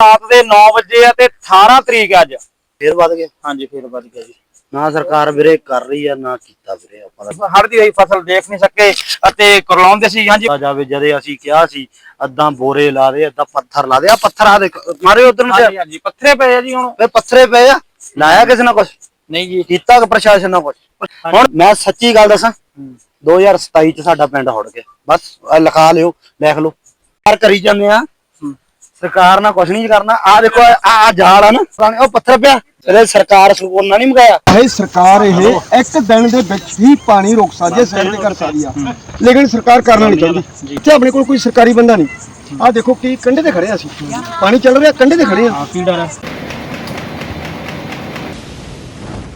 ਰਾਤ ਦੇ 9 ਵਜੇ ਆ ਤੇ 18 ਤਰੀਕ ਅੱਜ। ਫੇਰ ਵੱਧ ਗਿਆ? ਹਾਂਜੀ ਫੇਰ ਵੱਧ ਗਿਆ ਜੀ। ਨਾ ਸਰਕਾਰ ਵੀਰੇ ਕਰ ਰਹੀ ਆ ਨਾ ਕੀਤਾ ਵੀਰੇ ਆਪਾਂ ਦਾ ਹੜ ਦੀ ਹੋਈ ਫਸਲ ਦੇਖ ਨਹੀਂ ਸਕੇ ਅਤੇ ਕਰਲਾਉਂਦੇ ਸੀ। ਹਾਂਜੀ। ਆ ਜਾਵੇ ਜਦੇ ਅਸੀਂ ਕਿਹਾ ਸੀ ਅੱਧਾ ਬੋਰੇ ਲਾ ਦੇ ਅੱਧਾ ਪੱਥਰ ਲਾ ਦੇ। ਆ ਪੱਥਰ ਆ ਦੇਖ ਮਾਰੇ ਉਧਰ ਨੂੰ ਹਾਂਜੀ ਹਾਂਜੀ ਪੱਥਰੇ ਪਏ ਆ ਜੀ ਹੁਣ। ਵੇ ਪੱਥਰੇ ਪਏ ਆ? ਲਾਇਆ ਕਿਸੇ ਨੇ ਕੁਛ? ਨਹੀਂ ਜੀ। ਕੀਤਾ ਪ੍ਰਸ਼ਾਸਨ ਨੇ ਕੁਛ? ਹੁਣ ਮੈਂ ਸੱਚੀ ਗੱਲ ਦੱਸਾਂ 2027 ਚ ਸਾਡਾ ਪਿੰਡ ਹੁੜ ਗਿਆ। ਬਸ ਲਿਖਾ ਲਿਓ ਲਿਖ ਲਓ। ਪਰ ਕਰੀ ਜਾਂਦੇ ਆ। ਸਰਕਾਰ ਨਾਲ ਕੁਛ ਨਹੀਂ ਕਰਨਾ। ਆ ਦੇਖੋ ਆ ਆ ਜਾਲ ਆ ਨਾ ਪੁਰਾਣੇ- ਉਹ ਪੱਥਰ ਪਿਆ। ਇਹਦੇ ਸਰਕਾਰ ਸਕੂਲ ਨਾਲ ਨਹੀਂ ਮਗਾਇਆ ਇਹ ਸਰਕਾਰ ਇਹ ਇੱਕ ਦਿਨ ਦੇ ਵਿੱਚ ਹੀ ਪਾਣੀ ਰੋਕ ਸਕਦੀ ਹੈ ਸਾਈਡ ਤੇ ਕਰ ਸਕਦੀ ਆ। ਲੇਕਿਨ ਸਰਕਾਰ ਕਰਨਾ ਨਹੀਂ ਚਾਹੁੰਦੀ। ਇੱਥੇ ਆਪਣੇ ਕੋਲ ਕੋਈ ਸਰਕਾਰੀ ਬੰਦਾ ਨਹੀਂ। ਆਹ ਦੇਖੋ ਕੀ ਕੰਢੇ ਤੇ ਖੜੇ ਆ ਅਸੀਂ। ਪਾਣੀ ਚੱਲ ਰਿਹਾ ਕੰਢੇ ਤੇ ਖੜੇ ਆ।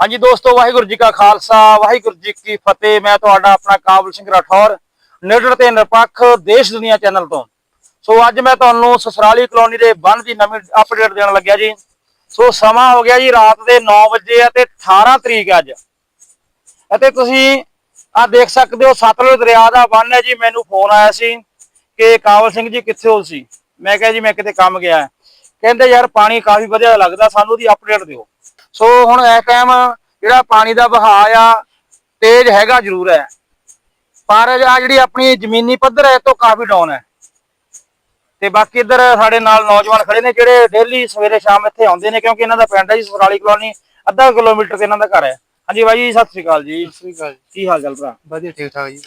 ਹਾਂਜੀ ਦੋਸਤੋ ਵਾਹਿਗੁਰੂ ਜੀ ਕਾ ਖਾਲਸਾ ਵਾਹਿਗੁਰੂ ਜੀ ਕੀ ਫਤਿਹ। ਮੈਂ ਤੁਹਾਡਾ ਆਪਣਾ ਕਾਬਲ ਸਿੰਘ ਰਾਠੌਰ ਨਿਡਰ ਤੇ ਨਿਰਪੱਖ ਦੇਸ਼ ਦੁਨੀਆ ਚੈਨਲ ਤੋਂ। ਸੋ ਅੱਜ ਮੈਂ ਤੁਹਾਨੂੰ ਸਸਰਾਲੀ ਕਲੋਨੀ ਦੇ ਬੰਨ ਦੀ ਨਵੀਂ ਅਪਡੇਟ ਦੇਣ ਲੱਗਿਆ ਜੀ। ਸੋ ਸਮਾਂ ਹੋ ਗਿਆ ਜੀ ਰਾਤ ਦੇ 9 ਵਜੇ ਆ ਤੇ 18 ਤਰੀਕ ਅੱਜ। ਅਤੇ ਤੁਸੀਂ ਆ ਦੇਖ ਸਕਦੇ ਹੋ, ਸਤਲੁਜ ਦਰਿਆ ਦਾ ਬੰਨ ਹੈ ਜੀ, ਮੈਨੂੰ ਫੋਨ ਆਇਆ ਸੀ ਕਿ ਕਾਬਲ ਸਿੰਘ ਜੀ ਕਿੱਥੇ ਹੋ ਸੀ ਮੈਂ ਕਿਹਾ ਜੀ, ਮੈਂ ਕਿਤੇ ਕੰਮ ਗਿਆ ਕਹਿੰਦੇ ਯਾਰ ਪਾਣੀ ਕਾਫੀ ਵਧੀਆ ਲੱਗਦਾ, ਸਾਨੂੰ ਉਹਦੀ ਅਪਡੇਟ ਦਿਓ। ਸੋ ਹੁਣ ਇਸ ਟਾਈਮ ਜਿਹੜਾ ਪਾਣੀ ਦਾ ਵਹਾਅ ਆ, ਤੇਜ਼ ਹੈਗਾ ਜ਼ਰੂਰ ਹੈ। ਪਰ ਆ ਜਿਹੜੀ ਆਪਣੀ ਜ਼ਮੀਨੀ ਪੱਧਰ ਹੈ, ਇਹ ਤੋਂ ਕਾਫੀ ਡਾਊਨ ਹੈ। ਤੇ ਬਾਕੀ ਇੱਧਰ ਸਾਡੇ ਨਾਲ ਨੌਜਵਾਨ ਖੜੇ ਨੇ ਜਿਹੜੇ ਡੇਲੀ ਸਵੇਰੇ ਸ਼ਾਮ ਇੱਥੇ ਆਉਂਦੇ ਨੇ ਕਿਉਂਕਿ ਇਹਨਾਂ ਦਾ ਪਿੰਡ ਹੈ ਜੀ ਸਰਾਲੀ ਕਲੋਨੀ ਅੱਧਾ ਕਿਲੋਮੀਟਰ ਤੇ ਇਹਨਾਂ ਦਾ ਘਰ ਹੈ। ਹਾਂਜੀ ਬਾਈ ਜੀ ਸਤਿ ਸ੍ਰੀ ਅਕਾਲ ਜੀ। ਸਤਿ ਸ੍ਰੀ ਅਕਾਲ ਕੀ ਹਾਲ ਚਾਲ ਭਰਾ? ਵਧੀਆ ਠੀਕ ਠਾਕ ਜੀ।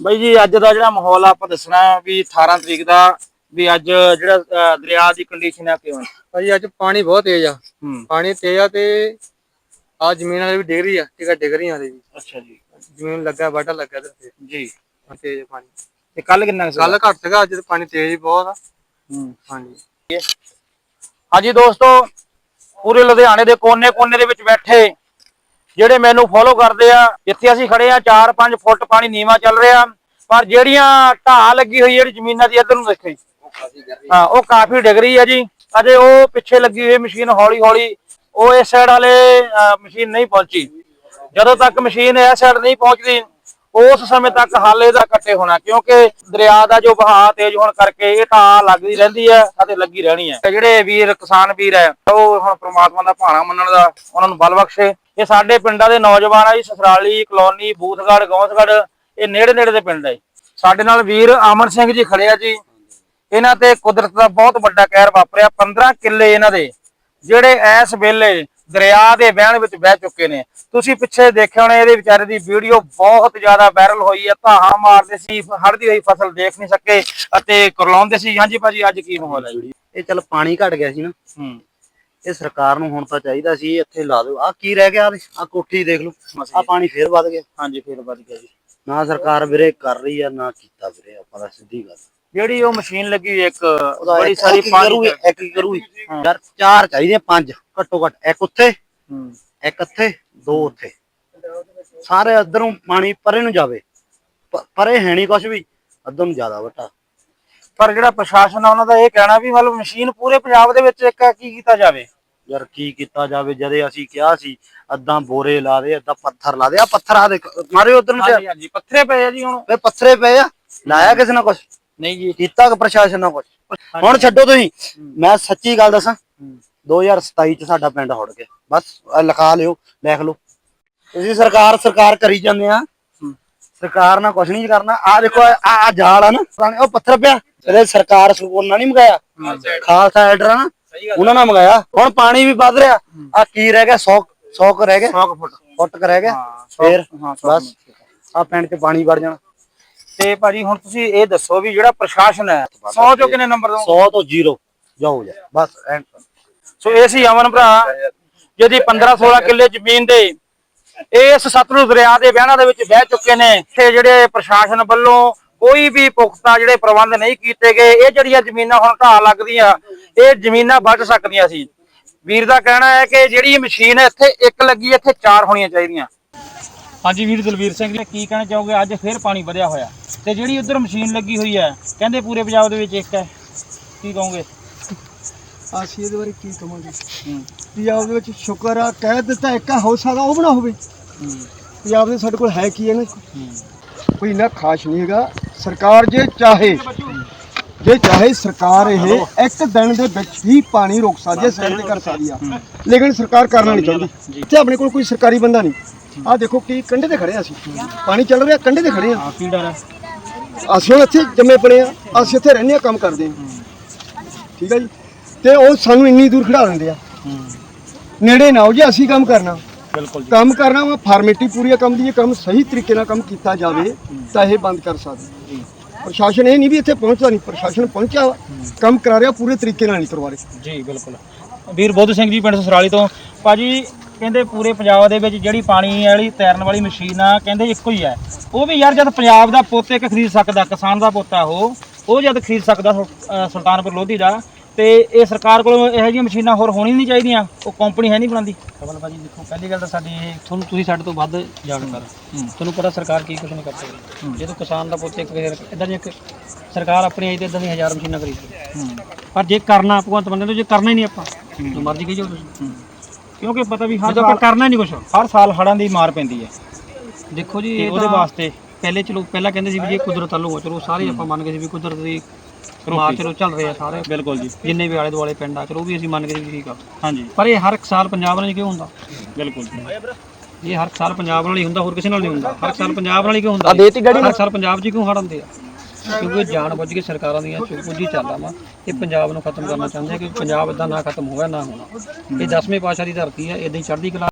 ਬਾਈ ਜੀ ਅੱਜ ਦਾ ਜਿਹੜਾ ਮਾਹੌਲ ਆ ਆਪਾਂ ਦੱਸਣਾ ਵੀ 18 ਤਰੀਕ ਦਾ ਵੀ ਅੱਜ ਜਿਹੜਾ ਦਰਿਆ ਦੀ ਕੰਡੀਸ਼ਨ ਆ ਕਿਵੇਂ? ਭਾਜੀ ਅੱਜ ਪਾਣੀ ਬਹੁਤ ਤੇਜ਼ ਆ। ਪਾਣੀ ਤੇਜ਼ ਆ ਤੇ ਆ ਜ਼ਮੀਨ ਵਾਲੇ ਵੀ ਡਿੱਗ ਰਹੀ ਆ ਟਿਕਾ ਡਿੱਗ ਰਹੀਆਂ ਹਲੇ ਵੀ। ਅੱਛਾ ਜੀ। ਜ਼ਮੀਨ ਲੱਗਾ ਵਾਟਾ ਲੱਗਾ ਤੇ। ਜੀ। ਤੇਜ਼ ਪਾਣੀ। ਤੇ ਕੱਲ ਕਿੰਨਾ ਸੀ ਕੱਲ ਘੱਟ ਸੀਗਾ ਅੱਜ ਤੇ ਪਾਣੀ ਤੇਜ਼ ਹੀ ਬਹੁਤ ਆ। ਹੂੰ। ਹਾਂਜੀ। ਹਾਂਜੀ ਦੋਸਤੋ ਪੂਰੇ ਲੁਧਿਆਣੇ ਦੇ ਕੋਨੇ-ਕੋਨੇ ਦੇ ਵਿੱਚ ਬੈਠੇ ਜਿਹੜੇ ਮੈਨੂੰ ਫੋਲੋ ਕਰਦੇ ਆ ਜਿੱਥੇ ਅਸੀਂ ਖੜੇ ਆ 4-5 ਫੁੱਟ ਪਾਣੀ ਨੀਵਾ ਚੱਲ ਰਿਹਾ ਪਰ ਜਿਹੜੀਆਂ ਢਾਹ ਲੱਗੀ ਹੋਈ ਜਿਹੜੀ ਜ਼ਮੀਨਾਂ ਦੀ ਇੱਧਰ ਨੂੰ ਦੇਖੋ ਜੀ। ਹਾਂ ਉਹ ਕਾਫੀ ਡਿੱਗ ਰਹੀ ਹੈ ਜੀ। ਅਜੇ ਉਹ ਪਿੱਛੇ ਲੱਗੀ ਹੋਈ ਮਸ਼ੀਨ ਹੌਲੀ-ਹੌਲੀ ਉਹ ਇਸ ਸਾਈਡ ਵਾਲੇ ਮਸ਼ੀਨ ਨਹੀਂ ਪਹੁੰਚੀ। ਜਦੋਂ ਤੱਕ ਮਸ਼ੀਨ ਇਸ ਸਾਈਡ ਨਹੀਂ ਪਹੁੰਚਦੀ ਉਸ ਸਮੇਂ ਤੱਕ ਹਾਲੇ ਦਾ ਕੱਟੇ ਹੋਣਾ, ਕਿਉਂਕਿ ਦਰਿਆ ਦਾ ਜੋ ਵਹਾਅ ਤੇਜ਼ ਹੋਣ ਕਰਕੇ ਇਹ ਤਾਂ ਲੱਗਦੀ ਰਹਿੰਦੀ ਹੈ, ਅਤੇ ਲੱਗੀ ਰਹਿਣੀ ਹੈ। ਜਿਹੜੇ ਵੀਰ, ਕਿਸਾਨ ਵੀਰ ਹੈ, ਉਹ ਹੁਣ ਪ੍ਰਮਾਤਮਾ ਦਾ ਭਾਣਾ ਮੰਨਣ ਦਾ, ਉਹਨਾਂ ਨੂੰ ਬਲ ਬਖਸ਼ੇ। ਇਹ ਸਾਡੇ ਪਿੰਡਾਂ ਦੇ ਨੌਜਵਾਨ ਆ ਜੀ, ਸਸਰਾਲੀ, ਕਲੋਨੀ ਬੂਥਗੜ ਗੌਂਸਗੜ ਇਹ ਨੇੜੇ ਨੇੜੇ ਦੇ ਪਿੰਡ ਹੈ ਸਾਡੇ ਨਾਲ ਵੀਰ ਅਮਨ ਸਿੰਘ ਜੀ ਖੜੇ ਆ ਜੀ। ਇਹਨਾਂ ਤੇ ਕੁਦਰਤ ਦਾ ਬਹੁਤ ਵੱਡਾ ਕਹਿਰ ਵਾਪਰਿਆ। 15 ਕਿੱਲੇ ਇਹਨਾਂ ਦੇ, ਜਿਹੜੇ ਇਸ ਵੇਲੇ ਦਰਿਆ ਦੇ ਵਹਿਣ ਵਿੱਚ ਵਹਿ ਚੁੱਕੇ ਨੇ। ਤੁਸੀਂ ਪਿੱਛੇ ਦੇਖਿਆ ਹੋਣਾ ਇਹਦੇ ਵਿਚਾਰੇ ਦੀ ਵੀਡੀਓ ਬਹੁਤ ਜ਼ਿਆਦਾ ਵਾਇਰਲ ਹੋਈ ਹੈ। ਧਾਹਾਂ ਮਾਰਦੇ ਸੀ ਹੜਦੀ ਹੋਈ ਫਸਲ ਦੇਖ ਨਹੀਂ ਸਕੇ ਅਤੇ ਕਰਲਾਉਂਦੇ ਸੀ। ਹਾਂਜੀ ਭਾਜੀ ਅੱਜ ਕੀ ਮਾਹੌਲ ਹੈ ਇਹ ਚੱਲ ਪਾਣੀ ਘਟ ਗਿਆ ਸੀ ਨਾ। ਹੂੰ। ਇਹ ਸਰਕਾਰ ਨੂੰ ਹੁਣ ਤਾਂ ਚਾਹੀਦਾ ਸੀ ਇੱਥੇ ਲਾ ਦਿਓ। ਆ ਕੀ ਰਹਿ ਗਿਆ? ਆ ਕੋਠੀ ਦੇਖ ਲਓ। ਆ ਪਾਣੀ ਫੇਰ ਵੱਧ ਗਿਆ। ਹਾਂਜੀ ਫਿਰ ਵੱਧ ਗਿਆ ਜੀ। ਨਾ ਸਰਕਾਰ ਵੀਰੇ ਕਰ ਰਹੀ ਆ ਨਾ ਕੀਤਾ ਵੀਰੇ। ਆਪਾਂ ਦਾ ਸਿੱਧੀ ਗੱਲ। ਜਿਹੜੀ ਉਹ ਮਸ਼ੀਨ ਲੱਗੀ ਹੋਈ ਇੱਕ ਬੜੀ ਸਾਰੀ ਪਾਣੀ ਇੱਕ ਹੀ ਕਰੂਗੀ। ਯਾਰ ਚਾਰ ਚਾਹੀਦੇ ਪੰਜ ਘੱਟੋ ਘੱਟ। ਇੱਕ ਉੱਥੇ ਹੂੰ। ਇੱਕ ਇੱਥੇ ਦੋ ਉੱਥੇ। ਸਾਰੇ ਅੱਧਰੋਂ ਪਾਣੀ ਪਰੇ ਨੂੰ ਜਾਵੇ। ਪਰੇ ਹੈ ਨਹੀਂ ਕੁਝ ਵੀ ਅੱਧਰ ਨੂੰ ਜ਼ਿਆਦਾ ਵੱਟਾ ਪਰ ਜਿਹੜਾ ਪ੍ਰਸ਼ਾਸਨ ਆ ਉਹਨਾਂ ਦਾ ਇਹ ਕਹਿਣਾ ਵੀ ਮਤਲਬ ਮਸ਼ੀਨ ਪੂਰੇ ਪੰਜਾਬ ਦੇ ਵਿੱਚ ਇੱਕ ਕੀ ਕੀਤਾ ਜਾਵੇ? ਯਾਰ ਕੀ ਕੀਤਾ ਜਾਵੇ? ਜਦੇ ਅਸੀਂ ਕਿਹਾ ਸੀ ਅੱਧਾ ਬੋਰੇ ਲਾ ਦੇ ਅੱਧਾ ਪੱਥਰ ਲਾ ਦੇ। ਆ ਪੱਥਰ ਆ ਦੇਖ ਮਾਰੇ ਉਧਰ ਨੂੰ ਹਾਂਜੀ ਹਾਂਜੀ ਪੱਥਰੇ ਪਏ ਆ ਜੀ ਹੁਣ। ਵੇ ਪੱਥਰੇ ਪਏ ਆ। ਲਾਇਆ ਕਿਸੇ ਨੇ ਕੁਛ? ਨਹੀਂ ਜੀ। ਕੀਤਾ ਕਿ ਪ੍ਰਸ਼ਾਸਨ ਨੇ ਕੁਛ? ਹੁਣ ਛੱਡੋ ਤੁਸੀਂ। ਮੈਂ ਸੱਚੀ ਗੱਲ ਦੱਸਾਂ 2027 ਚ ਸਾਡਾ ਪਿੰਡ ਹੁੜ ਗਿਆ। ਬਸ ਲਿਖਾ ਲਿਓ ਲਿਖ ਲਓ। ਤੁਸੀਂ ਸਰਕਾਰ ਸਰਕਾਰ ਕਰੀ ਜਾਂਦੇ ਆ। ਸਰਕਾਰ ਨਾਲ ਕੁਛ ਨਹੀਂ ਕਰਨਾ। ਆ ਦੇਖੋ ਆ ਆ ਜਾਲ ਆ ਨਾ। ਉਹ ਪੱਥਰ ਪਿਆ। ਇਹਦੇ ਸਰਕਾਰ ਸਕੂਲ ਨਾਲ ਨਹੀਂ ਮੰਗਾਇਆ। ਖਾਲਸਾ ਐਡਰ। ਆ ਨਾ। ਉਹਨਾਂ ਨਾਲ ਮੰਗਾਇਆ। ਹੁਣ ਪਾਣੀ ਵੀ ਵੱਧ ਰਿਹਾ। ਆ ਕੀ ਰਹਿ ਗਿਆ? 100 100 ਕ ਰਹਿ ਗਿਆ 100 ਫੁੱਟ। ਫੁੱਟ ਕ ਰਹਿ ਗਿਆ। ਫੇਰ ਬਸ। ਆ ਪਿੰਡ ਚ ਪਾਣੀ ਵੜ ਜਾਣਾ। ਤੇ ਭਾਜੀ ਹੁਣ ਤੁਸੀਂ ਇਹ ਦੱਸੋ ਵੀ ਜਿਹੜਾ ਪ੍ਰਸ਼ਾਸਨ ਹੈ 100 ਚੋਂ ਕਿੰਨੇ ਨੰਬਰ ਦੋ? 100 ਤੋਂ 0 ਜਾਓ ਜਾ। ਬਸ ਐਂ ਸੋ ਇਹ ਸੀ ਅਮਨ ਭਰਾ ਜਿਹਦੀ 15 16 ਕਿੱਲੇ ਜ਼ਮੀਨ ਦੇ। ਇਸ ਸਤਲੁਜ ਦਰਿਆ ਦੇ ਵਹਿਣਾਂ ਦੇ ਵਿੱਚ ਵਹਿ ਚੁੱਕੇ ਨੇ। ਤੇ ਜਿਹੜੇ ਪ੍ਰਸ਼ਾਸਨ ਵੱਲੋਂ ਕੋਈ ਵੀ ਪੁਖਤਾ ਜਿਹੜੇ ਪ੍ਰਬੰਧ ਨਹੀਂ ਕੀਤੇ ਗਏ ਇਹ ਜਿਹੜੀਆਂ ਜ਼ਮੀਨਾਂ ਹੁਣ ਢਾਹ ਲੱਗਦੀਆਂ ਇਹ ਜ਼ਮੀਨਾਂ ਵੱਢ ਸਕਦੀਆਂ ਸੀ। ਵੀਰ ਦਾ ਕਹਿਣਾ ਹੈ ਕਿ ਜਿਹੜੀ ਮਸ਼ੀਨ ਇੱਥੇ ਇੱਕ ਲੱਗੀ ਇੱਥੇ ਚਾਰ ਹੋਣੀਆਂ ਚਾਹੀਦੀਆਂ। ਹਾਂਜੀ ਵੀਰ ਦਲਵੀਰ ਸਿੰਘ ਜੀ ਕੀ ਕਹਿਣਾ ਚਾਹੋਗੇ? ਅੱਜ ਫੇਰ ਪਾਣੀ ਵਧਿਆ ਹੋਇਆ। ਤੇ ਜਿਹੜੀ ਉਧਰ ਮਸ਼ੀਨ ਲੱਗੀ ਹੋਈ ਹੈ ਕਹਿੰਦੇ ਪੂਰੇ ਪੰਜਾਬ ਦੇ ਵਿੱਚ ਇੱਕ ਹੈ। ਕੀ ਕਹੋਗੇ? ਅਸੀਂ ਇਹਦੇ ਬਾਰੇ ਕੀ ਕਹਾਂਗੇ ਪੰਜਾਬ ਦੇ ਵਿੱਚ ਸ਼ੁਕਰ ਆ ਕਹਿ ਦਿੱਤਾ ਇੱਕ ਹੋ ਸਕਦਾ ਉਹ ਬਣਾ ਹੋਵੇ। ਪੰਜਾਬ ਦੇ ਸਾਡੇ ਕੋਲ ਹੈ ਕੀ ਹੈ ਨਾ? ਕੋਈ ਨਾ ਖਾਸ ਨਹੀਂ ਹੈਗਾ। ਸਰਕਾਰ ਜੇ ਚਾਹੇ ਜੇ ਚਾਹੇ ਸਰਕਾਰ ਇਹ ਇੱਕ ਦਿਨ ਦੇ ਵਿੱਚ ਹੀ ਪਾਣੀ ਰੋਕ ਸਕਦੀ ਹੈ ਸਾਈਡ ਤੇ ਕਰ ਸਕਦੀ ਆ। ਲੇਕਿਨ ਸਰਕਾਰ ਕਰਨਾ ਨਹੀਂ ਚਾਹੁੰਦੀ। ਇੱਥੇ ਆਪਣੇ ਕੋਲ ਕੋਈ ਸਰਕਾਰੀ ਬੰਦਾ ਨਹੀਂ। ਆਹ ਦੇਖੋ ਕੀ ਕੰਢੇ ਤੇ ਖੜੇ ਆ ਅਸੀਂ। ਪਾਣੀ ਚੱਲ ਰਿਹਾ ਕੰਢੇ ਤੇ ਖੜੇ ਆ। ਕੀ ਡਰ ਹੈ ਅਸੀਂ ਹੁਣ ਇੱਥੇ ਜੰਮੇ ਪੜੇ ਆ ਅਸੀਂ ਇੱਥੇ ਰਹਿੰਦੇ ਆ ਕੰਮ ਕਰਦੇ ਆ। ਠੀਕ ਆ ਜੀ? ਤੇ ਉਹ ਸਾਨੂੰ ਇੰਨੀ ਦੂਰ ਖੜਾ ਦਿੰਦੇ ਆ। ਨੇੜੇ ਨਾ ਹੋ ਜੇ ਅਸੀਂ ਕੰਮ ਕਰਨਾ। ਬਿਲਕੁਲ ਕੰਮ ਕਰਨਾ ਵਾ ਫਾਰਮੈਲਿਟੀ ਪੂਰੀ ਆ ਕੰਮ ਦੀ ਜੇ ਕੰਮ ਸਹੀ ਤਰੀਕੇ ਨਾਲ ਕੰਮ ਕੀਤਾ ਜਾਵੇ ਤਾਂ ਇਹ ਬੰਦ ਕਰ ਸਕਦੇ ਪ੍ਰਸ਼ਾਸਨ ਇਹ ਨਹੀਂ ਵੀ ਇੱਥੇ ਪਹੁੰਚਦਾ ਨਹੀਂ ਪ੍ਰਸ਼ਾਸਨ ਪਹੁੰਚਿਆ ਵਾ, ਕੰਮ ਕਰਾ ਰਿਹਾ ਪੂਰੇ ਤਰੀਕੇ ਨਾਲ ਨਹੀਂ ਕਰਵਾ ਰਹੇ। ਜੀ ਬਿਲਕੁਲ। ਵੀਰ ਬੁੱਧ ਸਿੰਘ ਜੀ ਪਿੰਡ ਸਸਰਾਲੀ ਤੋਂ। ਭਾਜੀ ਕਹਿੰਦੇ ਪੂਰੇ ਪੰਜਾਬ ਦੇ ਵਿੱਚ ਜਿਹੜੀ ਪਾਣੀ ਵਾਲੀ ਤੈਰਨ ਵਾਲੀ ਮਸ਼ੀਨ ਆ ਕਹਿੰਦੇ ਇੱਕੋ ਹੀ ਹੈ ਉਹ ਵੀ ਯਾਰ ਜਦ ਪੰਜਾਬ ਦਾ ਪੁੱਤ ਇੱਕ ਖਰੀਦ ਸਕਦਾ ਕਿਸਾਨ ਦਾ ਪੁੱਤ ਆ ਉਹ ਉਹ ਜਦ ਖਰੀਦ ਸਕਦਾ ਸੁਲ- ਸੁਲਤਾਨਪੁਰ ਲੋਧੀ ਦਾ ਤੇ ਇਹ ਸਰਕਾਰ ਕੋਲ ਇਹੋ ਜਿਹੀਆਂ ਮਸ਼ੀਨਾਂ ਹੋਰ ਹੋਣੀ ਨਹੀਂ ਚਾਹੀਦੀਆਂ ਉਹ ਕੰਪਨੀ ਹੈ ਨਹੀਂ ਬਣਾਉਂਦੀ। ਕਮਲ ਭਾਜੀ ਦੇਖੋ ਪਹਿਲੀ ਗੱਲ ਤਾਂ ਸਾਡੀ ਇਹ ਤੁਹਾਨੂੰ ਤੁਸੀਂ ਸਾਡੇ ਤੋਂ ਵੱਧ ਜਾਣਕਾਰ ਹੋ। ਤੁਹਾਨੂੰ ਪਤਾ ਸਰਕਾਰ ਕੀ ਕੁਝ ਨਹੀਂ ਕਰ ਸਕਦੀ ਜਦੋਂ ਕਿਸਾਨ ਦਾ ਪੁੱਤ ਇੱਕ ਇਦਾਂ ਦੀ ਇੱਕ ਸਰਕਾਰ ਆਪਣੀ ਆਈ ਤੇ ਇਦਾਂ ਦੀ ਹਜ਼ਾਰ ਮਸ਼ੀਨਾਂ ਖਰੀਦ ਪਰ ਜੇ ਕਰਨਾ ਭਗਵੰਤ ਬੰਦੇ ਤੋਂ ਜੇ ਕਰਨਾ ਹੀ ਨਹੀਂ ਆਪਾਂ। ਜੋ ਮਰਜ਼ੀ ਕਹੀ ਜਾਓ ਤੁਸੀਂ। ਕਿਉਂਕਿ ਪਤਾ ਵੀ ਹਰ ਜਦੋਂ ਆਪਾਂ ਕਰਨਾ ਹੀ ਨਹੀਂ ਕੁਝ ਹਰ ਸਾਲ ਹੜਾਂ ਦੀ ਮਾਰ ਪੈਂਦੀ ਹੈ। ਦੇਖੋ ਜੀ ਤੇ ਇਹ ਉਹਦੇ ਤਾਂ ਵਾਸਤੇ ਪਹਿਲੇ ਚਲੋ ਪਹਿਲਾਂ ਕਹਿੰਦੇ ਸੀ ਵੀ ਜੇ ਕੁਦਰਤ ਵੱਲੋਂ ਆ, ਚਲੋ ਸਾਰੇ ਆਪਾਂ ਮੰਨ ਗਏ ਸੀ ਵੀ ਕੁਦਰਤ ਦੀ ਮਾਰ ਚਲੋ ਚੱਲ ਰਹੇ ਆ ਸਾਰੇ। ਬਿਲਕੁਲ ਜੀ। ਜਿੰਨੇ ਵੀ ਆਲੇ ਦੁਆਲੇ ਪਿੰਡ ਆ ਚਲੋ ਉਹ ਵੀ ਅਸੀਂ ਮੰਨ ਗਏ ਸੀ ਵੀ ਠੀਕ ਆ। ਹਾਂਜੀ। ਪਰ ਇਹ ਹਰ ਇੱਕ ਸਾਲ ਪੰਜਾਬ ਨਾਲ ਹੀ ਕਿਉਂ ਹੁੰਦਾ? ਬਿਲਕੁਲ ਜੀ। ਇਹ ਹਰ ਸਾਲ ਪੰਜਾਬ ਨਾਲ ਹੀ ਹੁੰਦਾ ਹੋਰ ਕਿਸੇ ਨਾਲ ਨਹੀਂ ਹੁੰਦਾ। ਹਰ ਸਾਲ ਪੰਜਾਬ ਨਾਲ ਹੀ ਕਿਉਂ ਹੁੰਦਾ? ਆ ਦੇਤੀ ਗਾੜੀ ਹਰ ਸਾਲ ਪੰਜਾਬ 'ਚ ਹੀ ਕਿਉਂ ਹੜ ਹੁੰਦੇ ਆ? ਕਿਉਂਕਿ ਜਾਣ ਬੁੱਝ ਕੇ ਸਰਕਾਰਾਂ ਦੀਆਂ ਚੁੱਪੁੱਜੀ ਚੱਲਦਾ ਵਾ ਇਹ ਪੰਜਾਬ ਨੂੰ ਖਤਮ ਕਰਨਾ ਚਾਹੁੰਦੇ ਆ ਕਿ ਪੰਜਾਬ ਇਦਾਂ ਨਾ ਖਤਮ ਹੋਇਆ ਨਾ ਹੋਣਾ ਇਹ 10ਵੇਂ ਪਾਤਸ਼ਾਹ ਦੀ ਧਰਤੀ ਆ ਇਦਾਂ ਹੀ ਚੜ੍ਹਦੀ ਕਲਾ